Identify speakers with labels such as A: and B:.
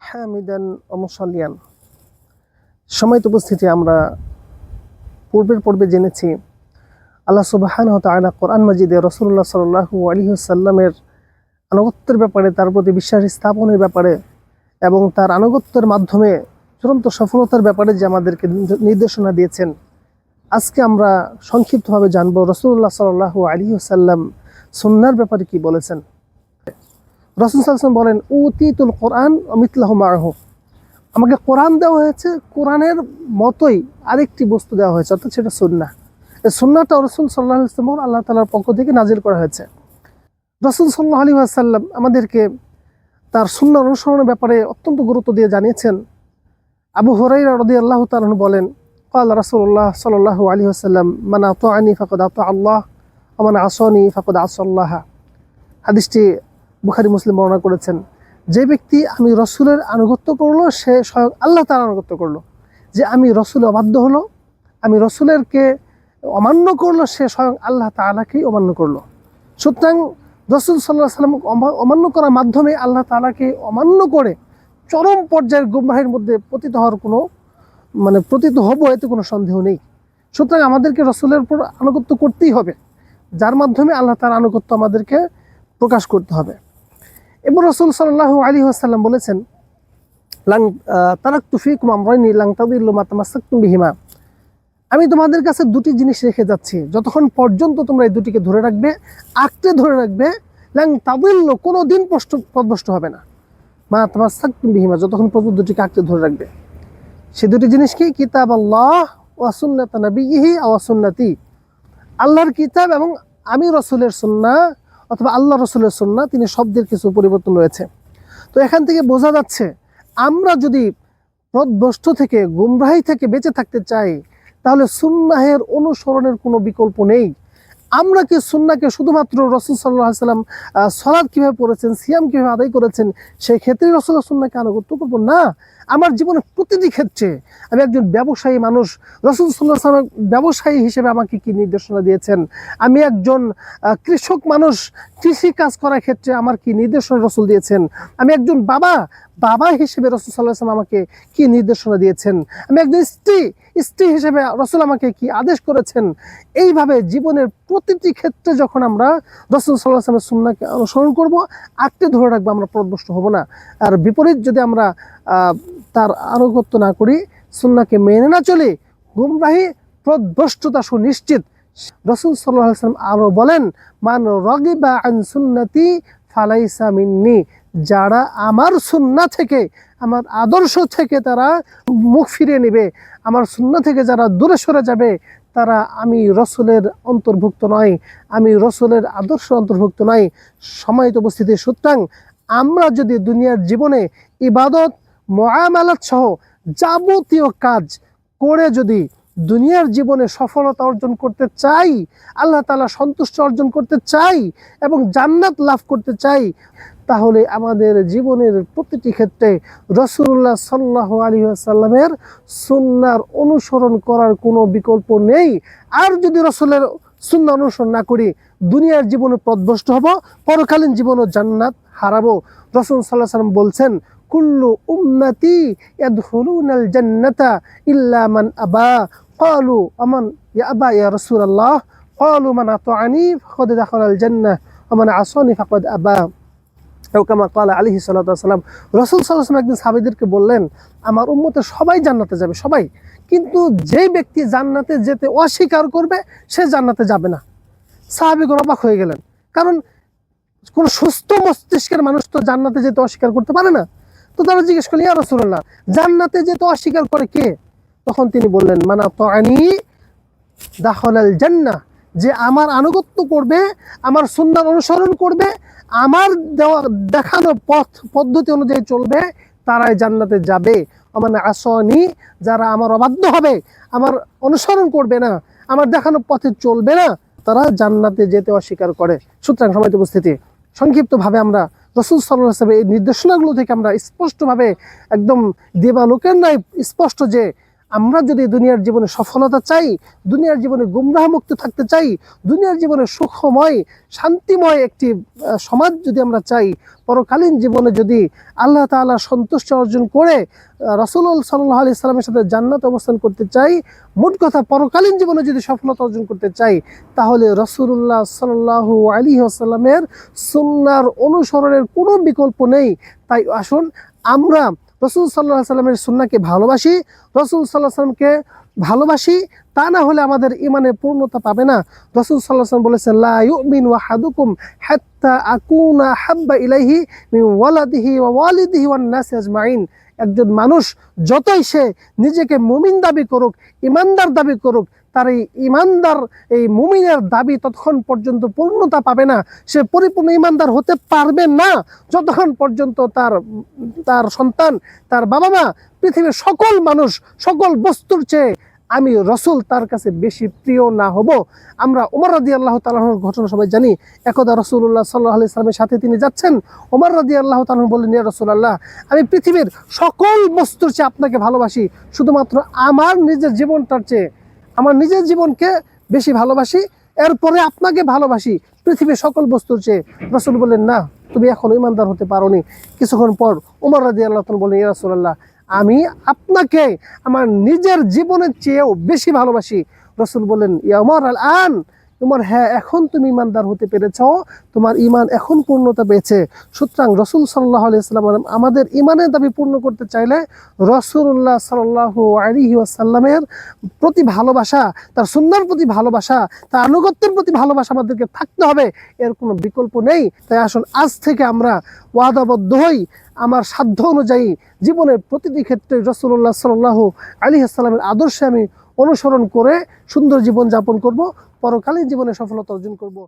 A: হামিদান অমসলিয়ান সময়ত উপস্থিতি আমরা পূর্বের পর্বে জেনেছি। আল্লাহ সুবাহান তালা কোরআন মাজিদে রসুল্লাহ সাল্লাহু আলহিসাল্লামের আনুগত্যের ব্যাপারে, তার প্রতি বিশ্বাস স্থাপনের ব্যাপারে এবং তার আনুগত্যের মাধ্যমে চূড়ান্ত সফলতার ব্যাপারে যে আমাদেরকে নির্দেশনা দিয়েছেন। আজকে আমরা সংক্ষিপ্তভাবে জানব রসুল্লাহ সাল্লাহু আলহিসাল্লাম সুন্নার ব্যাপারে কি বলেছেন। রসুল সালসান বলেন, উতিতুল কোরআন অমিতলাহ মারহ আমাকে কোরআন দেওয়া হয়েছে, কোরআনের মতোই আরেকটি বস্তু দেওয়া হয়েছে, অর্থাৎ সেটা সুন্না এই সুন্নাটা রসুল সাল্লাহ ইসলাম আল্লাহ তালার পক্ষ থেকে নাজির করা হয়েছে। রসুল সাল্লাহ আলী আসাল্লাম আমাদেরকে তার সুন্না অনুসরণের ব্যাপারে অত্যন্ত গুরুত্ব দিয়ে জানিয়েছেন। আবু হরাই রদি আল্লাহ তালন বলেন কাল রসুল্লাহ সাল্লাহ আলী আসাল্লাম মানে আত আনি ফাকদ আত আল্লাহ আমান আসনি ফাকদ আসল্লাহ হাদিসটি বুখারি, মুসলিম বর্ণনা করেছেন, যে ব্যক্তি আমি রসুলের আনুগত্য করল, সে স্বয়ং আল্লাহ তার আনুগত্য করল। যে আমি রসুল অবাধ্য হলো, আমি রসুলেরকে অমান্য করল, সে স্বয়ং আল্লাহ তালাকেই অমান্য করল। সুতরাং রসুল সাল্লাহ সাল্লাম অমান্য করার মাধ্যমে আল্লাহ তালাকে অমান্য করে চরম পর্যায়ের গুমরাহের মধ্যে পতিত হওয়ার কোনো মানে পতিত হব এতে কোনো সন্দেহ নেই। সুতরাং আমাদেরকে রসুলের উপর আনুগত্য করতেই হবে, যার মাধ্যমে আল্লাহ তার আনুগত্য আমাদেরকে প্রকাশ করতে হবে। এবং রসুল সাল্লাহ আলী আসাল্লাম বলেছেন, লাং তারাক তুফিক আমরাইনি, লাং তাদিল্লু মাতামাসাক্তুম বিহিমা। আমি তোমাদের কাছে দুটি জিনিস রেখে যাচ্ছি। যতক্ষণ পর্যন্ত তোমরা এই দুটিকে ধরে রাখবে, আঁকড়ে ধরে রাখবে, লাং তাদিল্ল কোনো দিন পদভষ্ট হবে না। মা তোমার তামাসাক্তুম বিহিমা, যতক্ষণ পর্যন্ত দুটিকে আঁকড়ে ধরে রাখবে। সে দুটি জিনিস কি? কিতাব আল্লাহ ওয়াসুন্নাত নবীহি ওয়াসুন্নাতি আল্লাহর কিতাব এবং আমি রসুলের সুন্না অথবা আল্লাহ রসুলের সুন্না তিনি শব্দের কিছু পরিবর্তন রয়েছে। তো এখান থেকে বোঝা যাচ্ছে, আমরা যদি প্রদভষ্ট থেকে, গুমরাহি থেকে বেঁচে থাকতে চাই, তাহলে সুন্নাহের অনুসরণের কোনো বিকল্প নেই। আমরা কি সুন্নাকে শুধুমাত্র রসুল সাল্লাহ সাল্লাম সলাদ কীভাবে পড়েছেন, সিয়াম কীভাবে আদায় করেছেন, সেই ক্ষেত্রে রসুল সুন্নাকে আনুগত্য করব না, আমার জীবনের প্রতিটি ক্ষেত্রে আমি একজন ব্যবসায়ী মানুষ, রসুল সাল্লাহ সাল্লাম ব্যবসায়ী হিসেবে আমাকে কি নির্দেশনা দিয়েছেন? আমি একজন কৃষক মানুষ, কৃষি কাজ করার ক্ষেত্রে আমার কি নির্দেশনা রসুল দিয়েছেন? আমি একজন বাবা বাবা হিসেবে রসুল সাল্লাহ সাল্লাম আমাকে কি নির্দেশনা দিয়েছেন? আমি একজন স্ত্রী স্ত্রী হিসেবে রসুল আমাকে কি আদেশ করেছেন? এইভাবে জীবনের প্রতিটি ক্ষেত্রে যখন আমরা রসুল সাল্লাহ সাল্লামের সুন্নাকে অনুসরণ করব, আঁকড়ে ধরে রাখব, আমরা প্রদবষ্ট হব না। আর বিপরীত যদি আমরা তার আনুগত্য না করি সুন্নাকে মেনে না চলে, গুমরাহি প্রদভষ্টতা সুনিশ্চিত। রসুল সাল্লাহ আরও বলেন, মান রগি বা আন সুন্নতি ফালাইসা যারা আমার সুন্না থেকে আমার আদর্শ থেকে তারা মুখ ফিরিয়ে নেবে, আমার শূন্য থেকে যারা দূরে সরে যাবে, তারা আমি রসুলের অন্তর্ভুক্ত নয়, আমি রসুলের আদর্শ অন্তর্ভুক্ত নয়। সময়ত উপস্থিতি, সুতরাং আমরা যদি দুনিয়ার জীবনে ইবাদত, মহামালাত সহ যাবতীয় কাজ করে যদি দুনিয়ার জীবনে সফলতা অর্জন করতে চাই, আল্লাহ তালা সন্তুষ্ট অর্জন করতে চাই এবং জান্নাত লাভ করতে চাই তাহলে আমাদের জীবনের প্রতিটি ক্ষেত্রে রসুল্লাহ সাল্লাহ আলী সাল্লামের সুন্নার অনুসরণ করার কোনো বিকল্প নেই। আর যদি রসুলের সুন্না অনুসরণ না করি, দুনিয়ার জীবনে পদভষ্ট হব, পরকালীন জীবনও জান্নাত হারাবো। রসুল সাল্লাহ সাল্লাম বলছেন, কুল্লু উম্মতি ইয়াদখুলুনাল জান্নাতা ইল্লা মান আবা। ক্বালু আমান, ইয়া আবা, ইয়া রাসূলুল্লাহ। ক্বালু মান আতাআনি, ফাকাদ দাখালাল জান্নাহ। ওয়া মান আসানি, ফাকাদ আবা। কামা কালা আলী সাল্লাম রসুল সাল্লাম একদিন সাবিদেরকে বললেন, আমার উম্মতে সবাই জান্নাতে যাবে, সবাই। কিন্তু যে ব্যক্তি জান্নাতে যেতে অস্বীকার করবে, সে জান্নাতে যাবে না। সাহাবিগণ অবাক হয়ে গেলেন। কারণ কোন সুস্থ মস্তিষ্কের মানুষ তো জান্নাতে যেতে অস্বীকার করতে পারে না। তো তারা জিজ্ঞেস করলেন, ইয়া রসুল্লাহ জান্নাতে যেতে অস্বীকার করে কে? তখন তিনি বললেন মানা তো আনি দাখল জান্না যে আমার আনুগত্য করবে, আমার সুন্দর অনুসরণ করবে, আমার দেওয়া, দেখানো পথ, পদ্ধতি অনুযায়ী চলবে, তারাই জান্নাতে যাবে। মানে আসনি, যারা আমার অবাধ্য হবে, আমার অনুসরণ করবে না, আমার দেখানো পথে চলবে না, তারা জান্নাতে যেতে অস্বীকার করে। সুতরাং সময় উপস্থিতি, সংক্ষিপ্তভাবে আমরা রসুল সাল্লাহ এই নির্দেশনাগুলো থেকে আমরা স্পষ্টভাবে একদম দেবালোকের নয় স্পষ্ট যে আমরা যদি দুনিয়ার জীবনে সফলতা চাই, দুনিয়ার জীবনে গুমরাহ মুক্ত থাকতে চাই, দুনিয়ার জীবনে সুখময়, শান্তিময় একটি সমাজ যদি আমরা চাই, পরকালীন জীবনে যদি আল্লাহ তাআলা সন্তুষ্টি অর্জন করে রসুল সাল্লাহ আলি সাল্লামের সাথে জান্নাত অবস্থান করতে চাই, মোট কথা পরকালীন জীবনে যদি সফলতা অর্জন করতে চাই, তাহলে রসুল্লাহ সাল্লাহ আলী আসাল্লামের সুন্নার অনুসরণের কোনো বিকল্প নেই। তাই আসুন, আমরা রসুল সাল্লাহ সাল্লামের সুন্নাকে ভালোবাসি, রসুল সাল্লাহ সাল্লামকে ভালোবাসি, তা না হলে আমাদের ইমানে পূর্ণতা পাবে না। রসুল সাল্লাহ সাল্লাম বলেছেন, লা ইউমিন ওয়াহাদুকুম হাত্তা আকুনা হাব্বা ইলাইহি ওয়ালাদিহি ওয়া ওয়ালিদিহি ওয়ান নাসি আজমাইন। একজন মানুষ যতই সে নিজেকে মুমিন দাবি করুক ইমানদার দাবি করুক তার এই ইমানদার, এই মুমিনের দাবি ততক্ষণ পর্যন্ত পূর্ণতা পাবে না। সে পরিপূর্ণ ইমানদার হতে পারবে না। যতক্ষণ পর্যন্ত তার তার সন্তান, তার বাবা মা পৃথিবীর সকল মানুষ, সকল বস্তুর চেয়ে আমি রসুল, তার কাছে বেশি প্রিয় না হব। আমরা উমর রাদি আল্লাহ তালাহর ঘটনা সবাই জানি। একদা রসুল্লাহ সাল্লাহ আলি সাল্লামের সাথে তিনি যাচ্ছেন। ওমর রাদি আল্লাহ তালাহ বললেন, ইয়া রসুল্লাহ আমি পৃথিবীর সকল বস্তুর চেয়ে আপনাকে ভালোবাসি। শুধুমাত্র আমার নিজের জীবনটার চেয়ে আমার নিজের জীবনকে বেশি ভালোবাসি, এরপরে আপনাকে ভালোবাসি। পৃথিবীর সকল বস্তুর চেয়ে রসুল বললেন, না, তুমি এখন ইমানদার হতে পারোনি। কিছুক্ষণ পর উমর রাজি আল্লাহ বলেন বললেন, ইয়া রসুল্লাহ আমি আপনাকে, আমার নিজের জীবনের চেয়েও বেশি ভালোবাসি। রসুল বললেন, ইয়া উমর আল আন তোমার হ্যাঁ এখন তুমি ইমানদার হতে পেরেছ তোমার ইমান এখন পূর্ণতা পেয়েছে। সুতরাং রসুল সাল্লাহ আলিয়াল্লাম আমাদের ইমানের দাবি পূর্ণ করতে চাইলে রসুল্লাহ সাল্লাহ আলিহি আসাল্লামের প্রতি ভালোবাসা, তার সুন্দর প্রতি ভালোবাসা, তার আনুগত্যের প্রতি ভালোবাসা আমাদেরকে থাকতে হবে, এর কোনো বিকল্প নেই। তাই আসুন, আজ থেকে আমরা ওয়াদাবদ্ধ হই, আমার সাধ্য অনুযায়ী জীবনের প্রতিটি ক্ষেত্রে রসুল্লাহ সাল্লাহ আলী আদর্শে আমি অনুসরণ করে সুন্দর জীবন যাপন করব পরকালীন জীবনে সফলতা অর্জন করব।